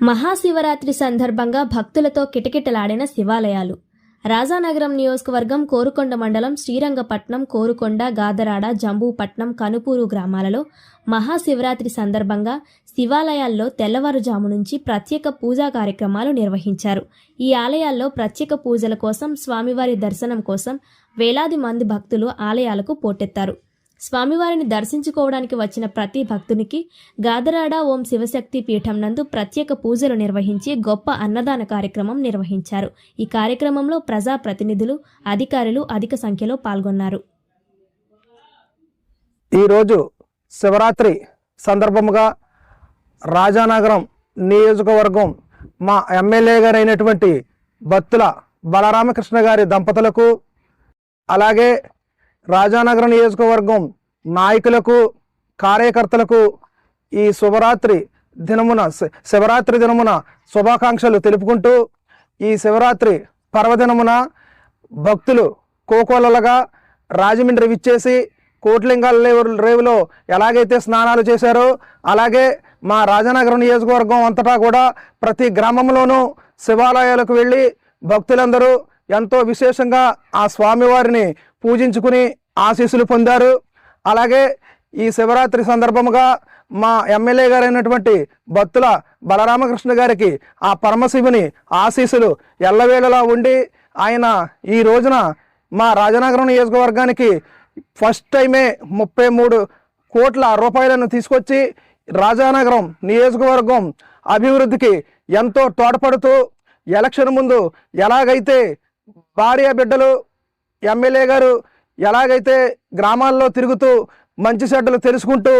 మహాశివరాత్రి సందర్భంగా భక్తులతో కిటకిటలాడిన శివాలయాలు. రాజానగరం నియోజకవర్గం కోరుకొండ మండలం శ్రీరంగపట్నం కోరుకొండ గాదరాడ జంబూపట్నం కనుపూరు గ్రామాలలో మహాశివరాత్రి సందర్భంగా శివాలయాల్లో తెల్లవారుజాము నుంచి ప్రత్యేక పూజా కార్యక్రమాలు నిర్వహించారు. ఈ ఆలయాల్లో ప్రత్యేక పూజల కోసం స్వామివారి దర్శనం కోసం వేలాది మంది భక్తులు ఆలయాలకు పోటెత్తారు. స్వామివారిని దర్శించుకోవడానికి వచ్చిన ప్రతి భక్తునికి గాదరాడ ఓం శివశక్తి పీఠం నందు ప్రత్యేక పూజలు నిర్వహించి గొప్ప అన్నదాన కార్యక్రమం నిర్వహించారు. ఈ కార్యక్రమంలో ప్రజా ప్రతినిధులు అధికారులు అధిక సంఖ్యలో పాల్గొన్నారు. ఈరోజు శివరాత్రి సందర్భముగా రాజానగరం నియోజకవర్గం మా ఎమ్మెల్యే గారైనటువంటి భక్తుల బత్తుల బలరామకృష్ణ గారి దంపతులకు అలాగే రాజానగరం నియోజకవర్గం నాయకులకు కార్యకర్తలకు ఈ శుభరాత్రి దినమున శివరాత్రి దినమున శుభాకాంక్షలు తెలుపుకుంటూ ఈ శివరాత్రి పర్వదినమున భక్తులు కోకోలలుగా రాజమండ్రి విచ్చేసి కోట్లింగాల రేవులో ఎలాగైతే స్నానాలు చేశారో అలాగే మా రాజనగరం నియోజకవర్గం అంతటా కూడా ప్రతి గ్రామంలోనూ శివాలయాలకు వెళ్ళి భక్తులందరూ ఎంతో విశేషంగా ఆ స్వామివారిని పూజించుకుని ఆశీస్సులు పొందారు. అలాగే ఈ శివరాత్రి సందర్భముగా మా ఎమ్మెల్యే గారైనటువంటి భక్తుల బలరామకృష్ణ గారికి ఆ పరమశివుని ఆశీస్సులు ఎల్లవేళలా ఉండి ఆయన ఈ రోజున మా రాజనగరం నియోజకవర్గానికి ఫస్ట్ టైమే ముప్పై మూడు కోట్ల రూపాయలను తీసుకొచ్చి రాజానగరం నియోజకవర్గం అభివృద్ధికి ఎంతో తోడ్పడుతూ ఎలక్షన్ ముందు ఎలాగైతే భార్య బిడ్డలు ఎమ్మెల్యే గారు ఎలాగైతే గ్రామాల్లో తిరుగుతూ మంచి చెడ్డలు తెలుసుకుంటూ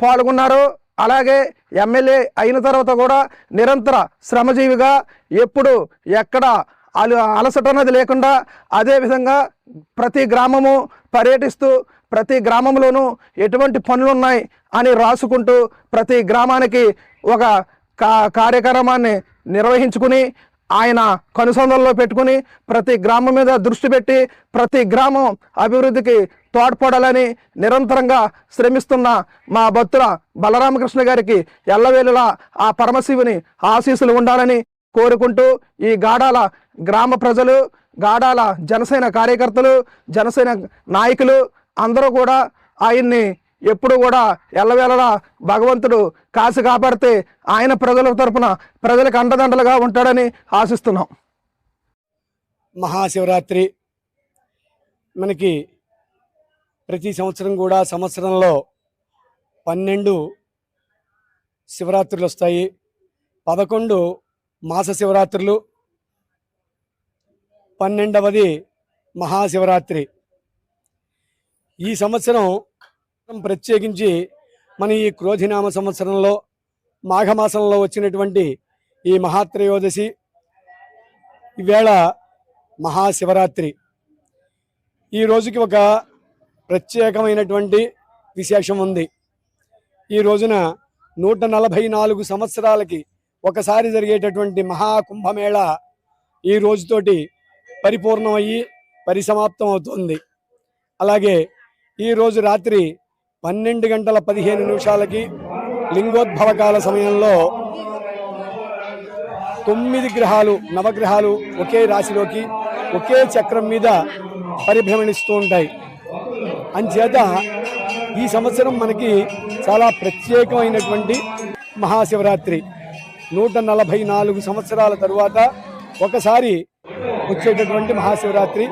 పాల్గొన్నారో అలాగే ఎమ్మెల్యే అయిన తర్వాత కూడా నిరంతర శ్రమజీవిగా ఎప్పుడు ఎక్కడ అలు అలసట అన్నది లేకుండా అదేవిధంగా ప్రతి గ్రామము పర్యటిస్తూ ప్రతి గ్రామంలోనూ ఎటువంటి పనులు ఉన్నాయి అని రాసుకుంటూ ప్రతి గ్రామానికి ఒక కా కార్యక్రమాన్ని నిర్వహించుకుని ఆయన కనుసంధంలో పెట్టుకుని ప్రతి గ్రామం మీద దృష్టి పెట్టి ప్రతి గ్రామం అభివృద్ధికి తోడ్పడాలని నిరంతరంగా శ్రమిస్తున్న మా భక్తుల బలరామకృష్ణ గారికి ఎల్లవేళలా ఆ పరమశివుని ఆశీస్సులు ఉండాలని కోరుకుంటూ ఈ గాడాల గ్రామ ప్రజలు గాడాల జనసేన కార్యకర్తలు జనసేన నాయకులు అందరూ కూడా ఆయన్ని ఎప్పుడు కూడా ఎల్లవేళలా భగవంతుడు కాసి కాపాడితే ఆయన ప్రజల తరపున ప్రజలకు అండదండలుగా ఉంటాడని ఆశిస్తున్నాం. మహాశివరాత్రి. మనకి ప్రతి సంవత్సరం కూడా సంవత్సరంలో పన్నెండు శివరాత్రులు వస్తాయి. పదకొండు మాస శివరాత్రులు. పన్నెండవది మహాశివరాత్రి. ఈ సంవత్సరం ప్రత్యేకించి మన ఈ క్రోధినామ సంవత్సరంలో మాఘమాసంలో వచ్చినటువంటి ఈ మహాత్రయోదశి ఈవేళ మహాశివరాత్రి. ఈ రోజుకి ఒక ప్రత్యేకమైనటువంటి విశేషం ఉంది. ఈ రోజున నూట నలభై నాలుగు సంవత్సరాలకి ఒకసారి జరిగేటటువంటి మహాకుంభమేళ ఈ రోజుతోటి పరిపూర్ణమయ్యి పరిసమాప్తం అవుతుంది అలాగే ఈరోజు రాత్రి పన్నెండు గంటల పదిహేను నిమిషాలకి లింగోద్భవకాల సమయంలో తొమ్మిది గ్రహాలు నవగ్రహాలు ఒకే రాశిలోకి ఒకే చక్రం మీద పరిభ్రమణిస్తూ ఉంటాయి. అంచేత ఈ సంవత్సరం మనకి చాలా ప్రత్యేకమైనటువంటి మహాశివరాత్రి. నూట నలభై నాలుగు సంవత్సరాల తరువాత ఒకసారి వచ్చేటటువంటి మహాశివరాత్రి.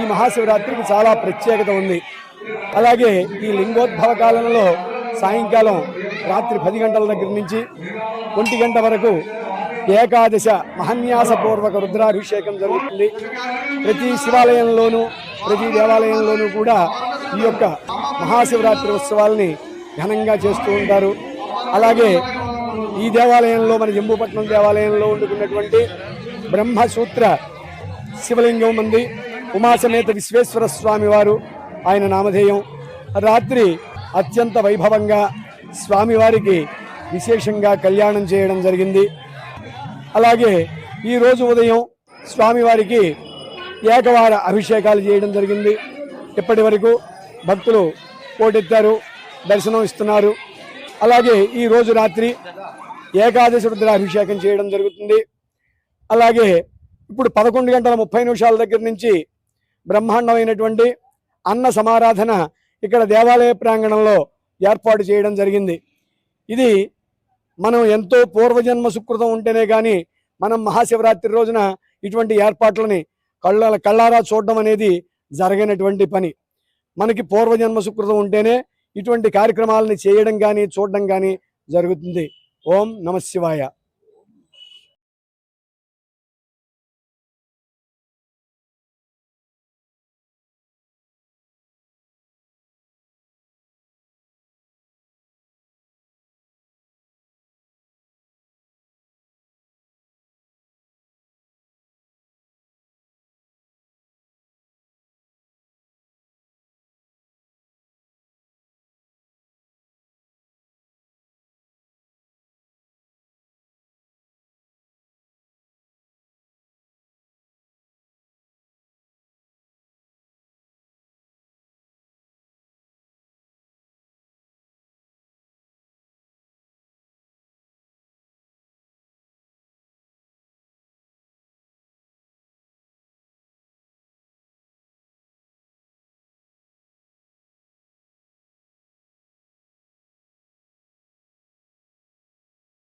ఈ మహాశివరాత్రికి చాలా ప్రత్యేకత ఉంది. అలాగే ఈ లింగోద్భవ కాలంలో సాయంకాలం రాత్రి పది గంటల దగ్గర నుంచి ఒంటి గంట వరకు ఏకాదశ మహన్యాసపూర్వక రుద్రాభిషేకం జరుగుతుంది. ప్రతి శివాలయంలోనూ ప్రతి దేవాలయంలోనూ కూడా ఈ యొక్క మహాశివరాత్రి ఉత్సవాల్ని ఘనంగా చేస్తూ ఉంటారు. అలాగే ఈ దేవాలయంలో మన జంబూపట్నం దేవాలయంలో ఉండుకున్నటువంటి బ్రహ్మసూత్ర శివలింగం ఉంది. ఉమాసమేత విశ్వేశ్వర స్వామి వారు ఆయన నామధేయం. రాత్రి అత్యంత వైభవంగా స్వామివారికి విశేషంగా కళ్యాణం చేయడం జరిగింది. అలాగే ఈరోజు ఉదయం స్వామివారికి ఏకవార అభిషేకాలు చేయడం జరిగింది. ఇప్పటి వరకు భక్తులు పోటెత్తారు దర్శనం ఇస్తున్నారు. అలాగే ఈ రోజు రాత్రి ఏకాదశి రుద్రాభిషేకం చేయడం జరుగుతుంది. అలాగే ఇప్పుడు పదకొండు గంటల ముప్పై నిమిషాల దగ్గర నుంచి బ్రహ్మాండమైనటువంటి అన్న సమారాధన ఇక్కడ దేవాలయ ప్రాంగణంలో ఏర్పాటు చేయడం జరిగింది. ఇది మనం ఎంతో పూర్వజన్మ సుకృతం ఉంటేనే కానీ మనం మహాశివరాత్రి రోజున ఇటువంటి ఏర్పాట్లని కళ్ళ కళ్ళారా చూడడం అనేది జరగనటువంటి పని. మనకి పూర్వజన్మ సుకృతం ఉంటేనే ఇటువంటి కార్యక్రమాలని చేయడం కానీ చూడడం కానీ జరుగుతుంది. ఓం నమ శివాయ.